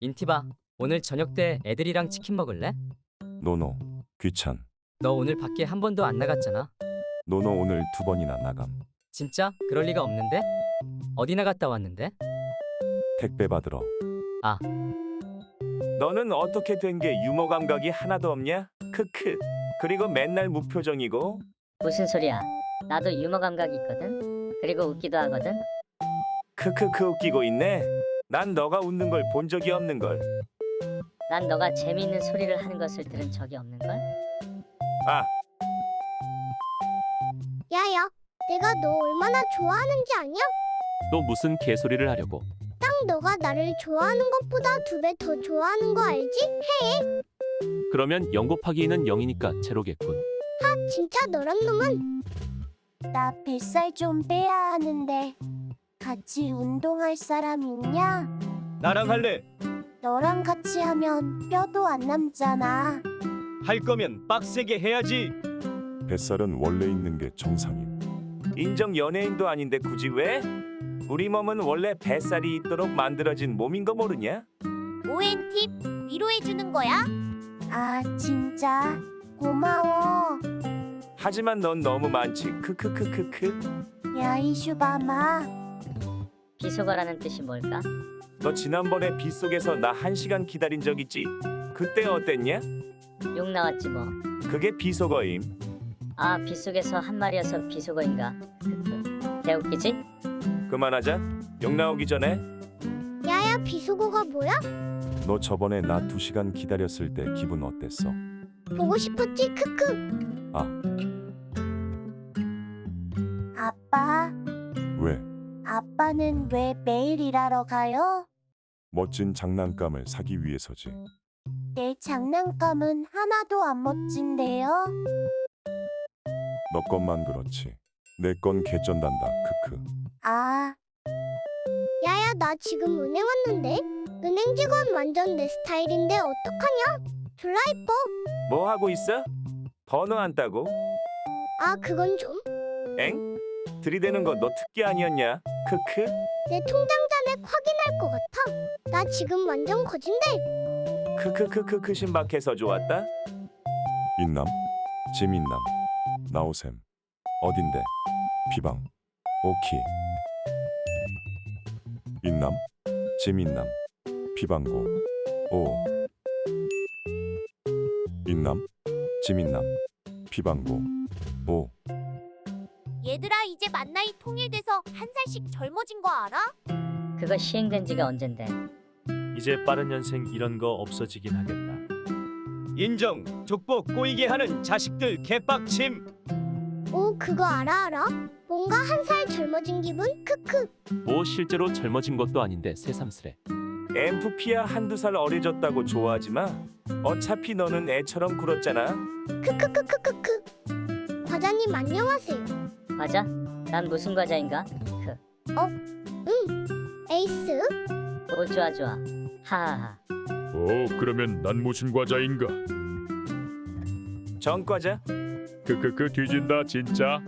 인티바, 오늘 저녁 때 애들이랑 치킨 먹을래? 노노 귀찮 너 오늘 밖에 한 번도 안 나갔잖아. 노노 오늘 두 번이나 나감 진짜? 그럴 리가 없는데? 어디 나갔다 왔는데? 택배 받으러 아. 너는 어떻게 된 게 유머 감각이 하나도 없냐? 크크 그리고 맨날 무표정이고 무슨 소리야? 나도 유머 감각 이 있거든. 그리고 웃기도 하거든. 크크크 웃기고 있네 난 너가 웃는 걸 본 적이 없는 걸. 난 너가 재미있는 소리를 하는 것을 들은 적이 없는 걸. 아, 야야, 내가 너 얼마나 좋아하는지 아냐? 또 무슨 개소리를 하려고? 딱 너가 나를 좋아하는 것보다 두 배 더 좋아하는 거 알지? 그러면 0 곱하기 2는 0이니까 제로겠군. 하, 진짜 너란 놈은? 나 뱃살 좀 빼야 하는데 같이 운동할 사람 있냐? 나랑 할래. 너랑 같이 하면 뼈도 안 남잖아. 할 거면 빡세게 해야지. 뱃살은 원래 있는 게 정상임 인정 연예인도 아닌데 굳이 왜? 우리 몸은 원래 뱃살이 있도록 만들어진 몸인 거 모르냐? 오엔 팁 위로해 주는 거야? 아 진짜 고마워. 하지만 넌 너무 많지 크크크크크 야 이슈바마 비속어라는 뜻이 뭘까? 너 지난번에 빗속에서 나 한 시간 기다린 적 있지? 그때 어땠냐? 욕 나왔지 뭐. 그게 비속어임 아 빗속에서 한 마리여서 비속어인가? 크크. 개웃기지? 그만하자 욕 나오기 전에 야야 비속어가 뭐야? 너 저번에 나 두 시간 기다렸을 때 기분 어땠어? 보고 싶었지? 크크. 아 아빠는 왜 매일 일하러 가요? 멋진 장난감을 사기 위해서지 내 장난감은 하나도 안 멋진데요. 너 것만 그렇지 내 건 개쩐단다 크크 아 야야 나 지금 은행 왔는데 은행 직원 완전 내 스타일인데 어떡하냐? 졸라 이뻐. 뭐 하고 있어? 번호 안 따고? 아 그건 좀. 엥? 들이대는 거 너 특기 아니었냐? 크크? 내 통장 잔액 확인할 것 같아. 나 지금 완전 거진데. 크크크크크 신박해서 좋았다. 인남 재민남 나오셈. 어딘데? 비방 오키. 인남 재민남 비방고. 오. 인남 재민남 비방고. 오 얘들아 이제 만 나이 통일돼서 한 살씩 젊어진 거 알아? 그거 시행된 지가 언젠데? 이제 빠른 년생 이런 거 없어지긴 하겠다. 인정. 족보 꼬이게 하는 자식들 개빡침. 오 그거 알아 알아? 뭔가 한 살 젊어진 기분? 크크. 뭐 실제로 젊어진 것도 아닌데 새삼스레 엠프피야 한두 살 어려졌다고 좋아하지 마 어차피 너는 애처럼 굴었잖아 크크크크크크. 과자님 안녕하세요. 과자? 난 무슨 과자인가? 크. 에이스. 오 좋아 좋아. 하하하. 오, 그러면 난 무슨 과자인가? 정과자 크크크 뒤진다 진짜.